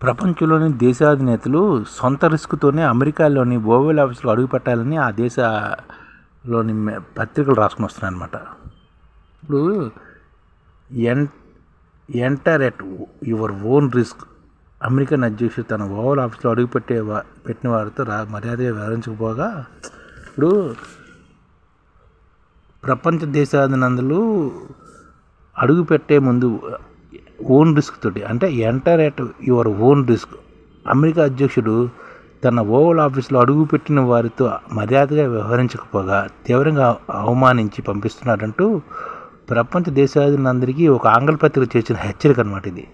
ప్రపంచంలోని దేశాధినేతలు సొంత రిస్క్తోనే అమెరికాలోని ఓవెల్ ఆఫీసులో అడుగుపెట్టాలని ఆ దేశలోని పత్రికలు రాసుకుని వస్తున్నాయి అనమాట ఇప్పుడు ఎన్ enter at your own risk. American అధ్యక్షుడు తన ఓవల్ ఆఫీస్లో అడుగుపెట్టే వా పెట్టిన వారితో రా మర్యాదగా వివరించకపోగా ఇప్పుడు ప్రపంచ దేశాధినందులు అడుగుపెట్టే ముందు ఓన్ రిస్క్ తోటి అంటే enter at your own risk America అధ్యక్షుడు తన ఓవల్ ఆఫీస్లో అడుగుపెట్టిన వారితో మర్యాదగా వ్యవహరించకపోగా తీవ్రంగా అవమానించి పంపిస్తున్నాడంటూ ప్రపంచ దేశాధినందరికీ ఒక ఆంగ్ల పత్రిక చేసిన హెచ్చరిక అనమాట ఇది.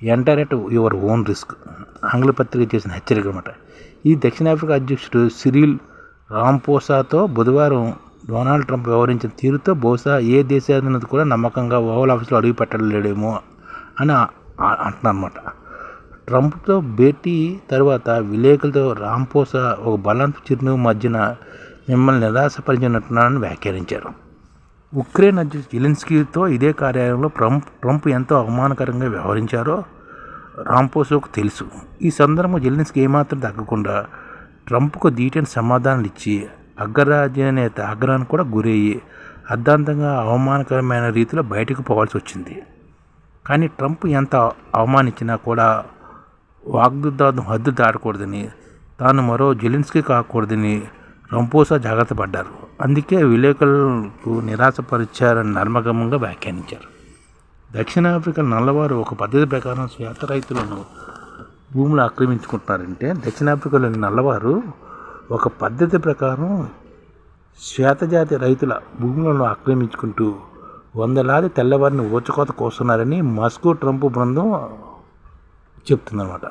Enter at your own risk ఆంగ్ల పత్రిక చేసిన హెచ్చరిక అనమాట ఈ దక్షిణాఫ్రికా అధ్యక్షుడు సిరిల్ రాంపోసాతో బుధవారం డొనాల్డ్ ట్రంప్ వ్యవహరించిన తీరుతో బహుశా ఏ దేశాధినేత కూడా నమ్మకంగా ఓవల్ ఆఫీస్లో అడుగు పెట్టలేడేమో అని అంటున్నారు అనమాట ట్రంప్తో భేటీ తర్వాత విలేకరులతో రాంపోసా ఒక బలంత చిరునవ్వు మధ్యన మిమ్మల్ని నిరాశపరిచినట్టున్నారని వ్యాఖ్యానించారు. ఉక్రెయిన్ అధ్యక్షుడు జెలెన్స్కీతో ఇదే కార్యాలయంలో ట్రంప్ ట్రంప్ ఎంతో అవమానకరంగా వ్యవహరించారో రాంపోసోకు తెలుసు. ఈ సందర్భంలో జెలెన్స్కీ ఏమాత్రం తగ్గకుండా ట్రంప్కు దీటైన సమాధానాలు ఇచ్చి అగ్రరాజ్య నేత ఆగ్రహానికి కూడా గురయ్యి అర్ధాంతంగా అవమానకరమైన రీతిలో బయటకు పోవాల్సి వచ్చింది. కానీ ట్రంప్ ఎంత అవమానించినా కూడా వాగ్దాదం హద్దు దాటకూడదని తాను మరో జెలిన్స్కీ కాకూడదని రంపోసా జాగ్రత్త పడ్డారు. అందుకే విలేకరులకు నిరాశపరిచారని నర్మగమంగా వ్యాఖ్యానించారు. దక్షిణాఫ్రికా నల్లవారు ఒక పద్ధతి ప్రకారం శ్వేత రైతులను భూములు ఆక్రమించుకుంటున్నారంటే దక్షిణాఫ్రికాలోని నల్లవారు ఒక పద్ధతి ప్రకారం శ్వేతజాతి రైతుల భూములను ఆక్రమించుకుంటూ వందలాది తెల్లవారిని ఊచకోత కోస్తున్నారని మస్కో ట్రంప్ బృందం చెప్తుందన్నమాట.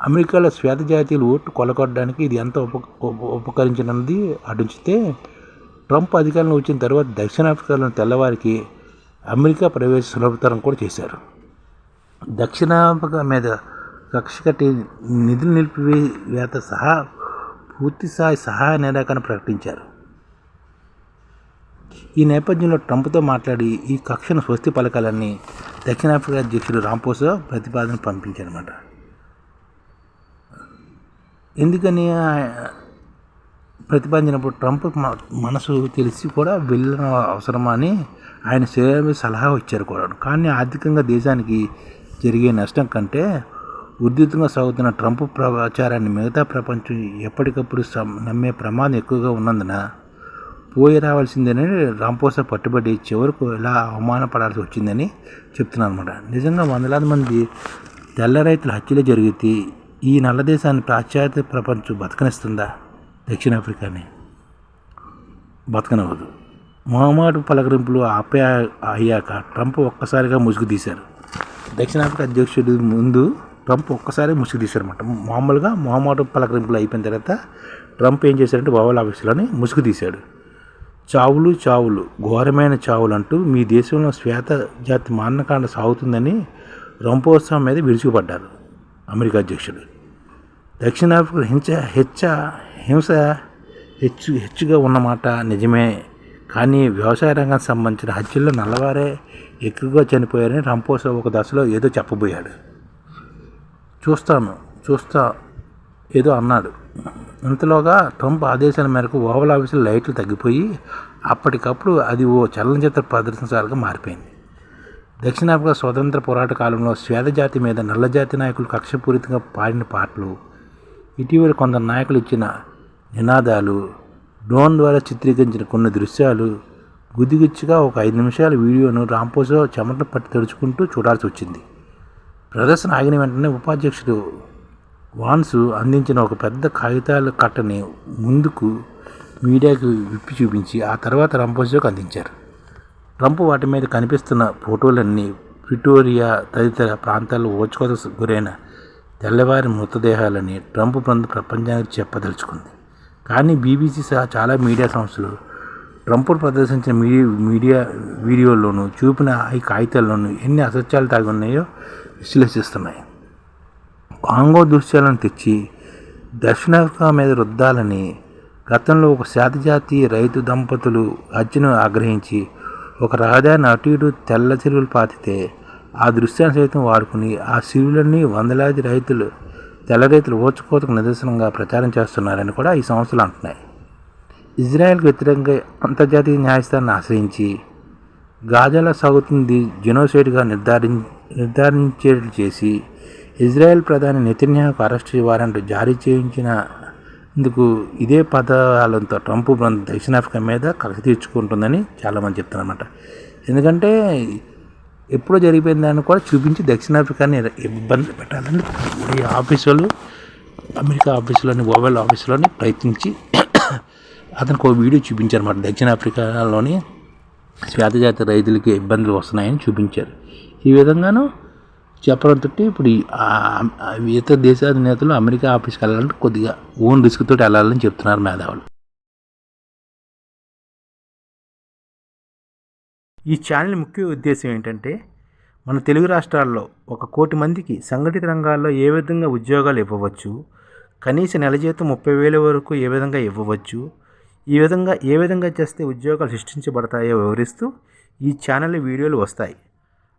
అమెరికాలో శ్వేత జాతీయులు ఓటు కొలగొట్టడానికి ఇది ఎంత ఉప ఉపకరించినది అటుంచితే ట్రంప్ అధికారంలో వచ్చిన తర్వాత దక్షిణాఫ్రికాలోని తెల్లవారికి అమెరికా ప్రవేశ సులభతరం కూడా చేశారు. దక్షిణాఫ్రికా మీద కక్ష కట్టి నిధులు నిలిపివేత సహా పూర్తిస్థాయి సహాయ నిరాకరణ ప్రకటించారు. ఈ నేపథ్యంలో ట్రంప్తో మాట్లాడి ఈ కక్షను స్వస్తి పలకాలని దక్షిణాఫ్రికా అధ్యక్షుడు రాంపోసా ప్రతిపాదన పంపించారన్నమాట. ఎందుకని ప్రతిపాదించినప్పుడు ట్రంప్ మనసు తెలిసి కూడా వెళ్ళిన అవసరమా అని ఆయన సేవ సలహా ఇచ్చారు కూడా. కానీ ఆర్థికంగా దేశానికి జరిగే నష్టం కంటే ఉధృతంగా సాగుతున్న ట్రంప్ ప్రచారాన్ని మిగతా ప్రపంచం ఎప్పటికప్పుడు నమ్మే ప్రమాదం ఎక్కువగా ఉన్నందున పోయి రావాల్సిందని రాంపోసా పట్టుబడి చివరకు ఎలా అవమానపడాల్సి వచ్చిందని చెప్తున్నాను అనమాట నిజంగా వందలాది మంది తెల్ల రైతుల హత్యలు జరిగితే ఈ నల్ల దేశాన్ని పాశ్చాత్య ప్రపంచం బతకనిస్తుందా? దక్షిణాఫ్రికాని బతకనవదు మొహమాటు పలకరింపులు ఆపే అయ్యాక ట్రంప్ ఒక్కసారిగా ముసుగు తీశారు. దక్షిణాఫ్రికా అధ్యక్షుడి ముందు ట్రంప్ ఒక్కసారి ముసుగు తీశారనమాట మామూలుగా మొహమాటు పలకరింపులు అయిపోయిన తర్వాత ట్రంప్ ఏం చేశారంటే ఓవల్ ఆఫీస్లోనే ముసుగు తీశాడు. చావులు చావులు ఘోరమైన చావులు అంటూ మీ దేశంలో శ్వేత జాతి మారణకాండ సాగుతుందని రంపోత్సవం మీద విరుచుకుపడ్డారు అమెరికా అధ్యక్షుడు దక్షిణాఫ్రికా హింస హెచ్చ హింస హెచ్చు హెచ్చుగా ఉన్నమాట నిజమే. కానీ వ్యవసాయ రంగానికి సంబంధించిన హత్యల్లో నల్లవారే ఎక్కువగా చనిపోయారని రంపోసా ఒక దశలో ఏదో చెప్పబోయాడు. చూస్తాను చూస్తా ఏదో అన్నాడు. ఇంతలోగా ట్రంప్ ఆదేశాల మేరకు ఓవల్ ఆఫీసులో లైట్లు తగ్గిపోయి అప్పటికప్పుడు అది ఓ చలనచిత్ర ప్రదర్శనశాలగా మారిపోయింది. దక్షిణాఫ్రికా స్వతంత్ర పోరాట కాలంలో జాతి మీద నల్ల జాతి నాయకులు కక్షపూరితంగా పాడిన పాటలు ఇటీవల కొందరు నాయకులు ఇచ్చిన నినాదాలు డ్రోన్ ద్వారా చిత్రీకరించిన కొన్ని దృశ్యాలు గుదిగుచ్చిగా ఒక ఐదు నిమిషాల వీడియోను రాంపోసో చెమట పట్టి తెరుచుకుంటూ చూడాల్సి వచ్చింది. ప్రదర్శన ఆగిన వెంటనే ఉపాధ్యక్షుడు వాన్స్ అందించిన ఒక పెద్ద కాగితాల కట్టని ముందుకు మీడియాకు విప్పి చూపించి ఆ తర్వాత రంపోజోకు అందించారు. ట్రంప్ వాటి మీద కనిపిస్తున్న ఫోటోలన్నీ ప్రిటోరియా తదితర ప్రాంతాల్లో ఓచుకోత గురైన తెల్లవారి మృతదేహాలని ట్రంప్ బృంద ప్రపంచానికి చెప్పదలుచుకుంది. కానీ బీబీసీ సహా చాలా మీడియా సంస్థలు ట్రంప్ ప్రదర్శించిన మీడియా మీడియా వీడియోల్లోనూ చూపిన ఈ కాగితాల్లోనూ ఎన్ని అసత్యాలు తాగి ఉన్నాయో విశ్లేషిస్తున్నాయి. కాంగో దృశ్యాలను తెచ్చి దక్షిణాఫ్రికా మీద రుద్దాలని గతంలో ఒక శాతజాతి రైతు దంపతులు హత్యను ఆగ్రహించి ఒక రహదారిని అటు ఇటు తెల్ల చెరువులు పాతితే ఆ దృశ్యాన్ని సైతం వాడుకుని ఆ చెరువులన్నీ వందలాది రైతులు తెల్ల రైతులు ఓచుకోతకు నిదర్శనంగా ప్రచారం చేస్తున్నారని కూడా ఈ సంస్థలు అంటున్నాయి. ఇజ్రాయెల్కి వ్యతిరేకంగా అంతర్జాతీయ న్యాయస్థానాన్ని ఆశ్రయించి గాజాలో సాగుతుంది జెనోసైడ్గా నిర్ధారి నిర్ధారించేట్లు చేసి ఇజ్రాయెల్ ప్రధాని నెతన్యాహుకు అరెస్ట్ వారెంట్ జారీ చేయించిన ఇందుకు ఇదే పదాలతో ట్రంప్ బృందం దక్షిణాఫ్రికా మీద కక్ష తీర్చుకుంటుందని చాలామంది చెప్తారన్నమాట ఎందుకంటే ఎప్పుడో జరిగిపోయిన దాన్ని కూడా చూపించి దక్షిణాఫ్రికాని ఇబ్బంది పెట్టాలని ఈ ఆఫీసులు అమెరికా ఆఫీసులోని ఓవెల్ ఆఫీసులోని ప్రయత్నించి అతనికి ఒక వీడియో చూపించారన్నమాట. దక్షిణాఫ్రికాలోని శ్వేతజాతి రైతులకి ఇబ్బందులు వస్తున్నాయని చూపించారు. ఈ విధంగాను చెప్పడంతో ఇప్పుడు ఈ ఇతర దేశాధినేతలు అమెరికా ఆఫీస్కి వెళ్ళాలంటే కొద్దిగా ఓన్ రిస్క్ తోటి వెళ్ళాలని చెప్తున్నారు మేధావులు. ఈ ఛానల్ ముఖ్య ఉద్దేశం ఏంటంటే మన తెలుగు రాష్ట్రాల్లో ఒక కోటి మందికి సంఘటిత రంగాల్లో ఏ విధంగా ఉద్యోగాలు ఇవ్వవచ్చు కనీస నెల జీతం ముప్పై వేల వరకు ఏ విధంగా ఇవ్వవచ్చు ఈ విధంగా ఏ విధంగా చేస్తే ఉద్యోగాలు సృష్టించబడతాయో వివరిస్తూ ఈ ఛానల్ వీడియోలు వస్తాయి.